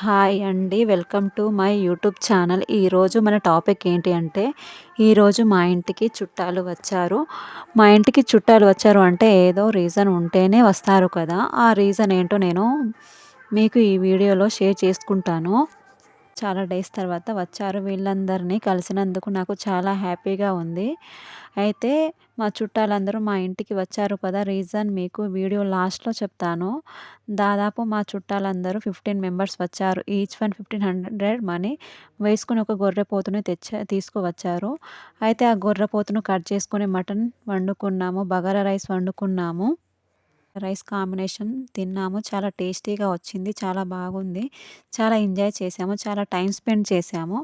Hi అండి. Welcome to my YouTube channel. ఈరోజు మన టాపిక్ ఏంటి అంటే ఈరోజు మా ఇంటికి చుట్టాలు వచ్చారు. మా ఇంటికి చుట్టాలు వచ్చారు అంటే ఏదో రీజన్ ఉంటేనే వస్తారు కదా. ఆ రీజన్ ఏంటో నేను మీకు ఈ వీడియోలో షేర్ చేసుకుంటాను. చాలా డేస్ తర్వాత వచ్చారు వీళ్ళందరినీ కలిసినందుకు నాకు చాలా హ్యాపీగా ఉంది. అయితే మా చుట్టాలందరూ మా ఇంటికి వచ్చారు కదా రీజన్ మీకు వీడియో లాస్ట్లో చెప్తాను. దాదాపు మా చుట్టాలందరూ ఫిఫ్టీన్ మెంబర్స్ వచ్చారు. Each one fifteen hundred money వేసుకుని ఒక గొర్రెపోతుని తెచ్చ తీసుకువచ్చారు. అయితే ఆ గొర్రెపోతును కట్ చేసుకొని మటన్ వండుకున్నాము బగారా రైస్ వండుకున్నాము. రైస్ కాంబినేషన్ తిన్నాము. చాలా టేస్టీగా వచ్చింది. చాలా బాగుంది. చాలా ఎంజాయ్ చేసాము. చాలా టైం స్పెండ్ చేసాము.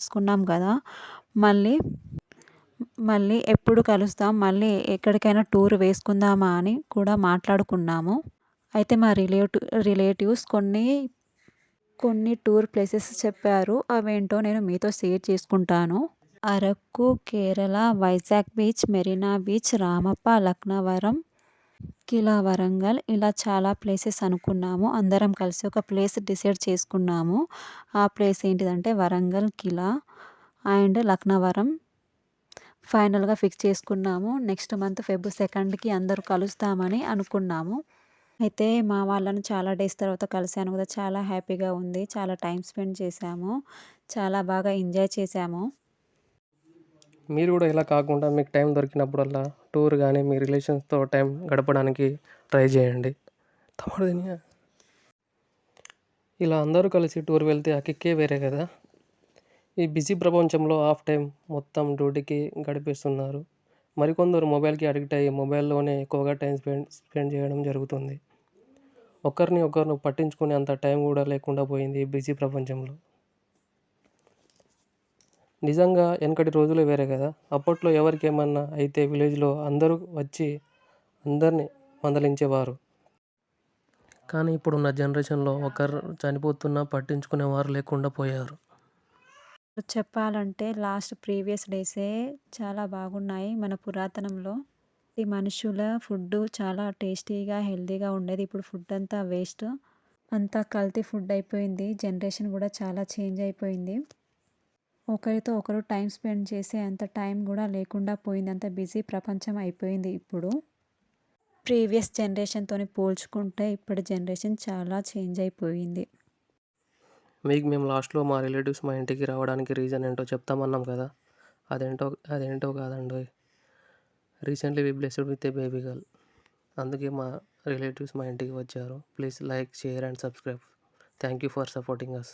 తీసుకున్నాం కదా. మళ్ళీ మళ్ళీ ఎప్పుడు కలుస్తాం? మళ్ళీ ఎక్కడికైనా టూర్ వేసుకుందామా అని కూడా మాట్లాడుకున్నాము. అయితే మా రిలేటివ్ రిలేటివ్స్ కొన్ని కొన్ని టూర్ ప్లేసెస్ చెప్పారు. అవేంటో నేను మీతో షేర్ చేసుకుంటాను. అరకు కేరళ వైజాగ్ బీచ్ మెరీనా బీచ్ రామప్ప లక్నవరం కిలా వరంగల్ ఇలా చాలా ప్లేసెస్ అనుకున్నాము. అందరం కలిసి ఒక ప్లేస్ డిసైడ్ చేసుకున్నాము. ఆ ప్లేస్ ఏంటిదంటే వరంగల్ కిలా అండ్ లక్నవరం. ఫైనల్గా ఫిక్స్ చేసుకున్నాము. నెక్స్ట్ మంత్ ఫెబ్ సెకండ్కి అందరూ కలుస్తామని అనుకున్నాము. అయితే మా వాళ్ళను చాలా డేస్ తర్వాత కలిసాను కదా చాలా హ్యాపీగా ఉంది. చాలా టైం స్పెండ్ చేశాము. చాలా బాగా ఎంజాయ్ చేశాము. మీరు కూడా ఇలా కాకుండా మీకు టైం దొరికినప్పుడల్లా టూర్ కానీ మీ రిలేషన్స్తో టైం గడపడానికి ట్రై చేయండి. తమ్ముడు ఇలా అందరూ కలిసి టూర్ వెళ్తే ఆ కిక్కే వేరే కదా. ఈ బిజీ ప్రపంచంలో హాఫ్ టైం మొత్తం డ్యూటీకి గడిపేస్తున్నారు. మరికొందరు మొబైల్కి అడిక్ట్ అయ్యి మొబైల్లోనే ఎక్కువగా టైం స్పెండ్ స్పెండ్ చేయడం జరుగుతుంది. ఒకరిని ఒకరిని పట్టించుకునే అంత టైం కూడా లేకుండా పోయింది ఈ బిజీ ప్రపంచంలో. నిజంగా వెనకటి రోజులు వేరే కదా. అప్పట్లో ఎవరికి ఏమన్నా అయితే విలేజ్లో అందరూ వచ్చి అందరినీ మందలించేవారు. కానీ ఇప్పుడున్న జనరేషన్లో ఒకరు చనిపోతున్నా పట్టించుకునేవారు లేకుండా పోయారు. చెప్పాలంటే లాస్ట్ ప్రీవియస్ డేసే చాలా బాగున్నాయి మన పురాతనంలో. ఈ మనుషుల ఫుడ్ చాలా టేస్టీగా హెల్తీగా ఉండేది. ఇప్పుడు ఫుడ్ అంతా వేస్ట్. అంతా కల్తీ ఫుడ్ అయిపోయింది. జనరేషన్ కూడా చాలా చేంజ్ అయిపోయింది. ఒకరితో ఒకరు టైం స్పెండ్ చేసే అంత టైం కూడా లేకుండా పోయింది. అంత బిజీ ప్రపంచం అయిపోయింది ఇప్పుడు. ప్రీవియస్ జనరేషన్తో పోల్చుకుంటే ఇప్పటి జనరేషన్ చాలా చేంజ్ అయిపోయింది. మీకు మేము లాస్ట్లో మా రిలేటివ్స్ మా ఇంటికి రావడానికి రీజన్ ఏంటో చెప్తామన్నాం కదా. అదేంటో అదేంటో కాదండి recently we blessed with a baby girl. అందుకే మా రిలేటివ్స్ మా ఇంటికి వచ్చారు. Please like share and subscribe. Thank you for supporting us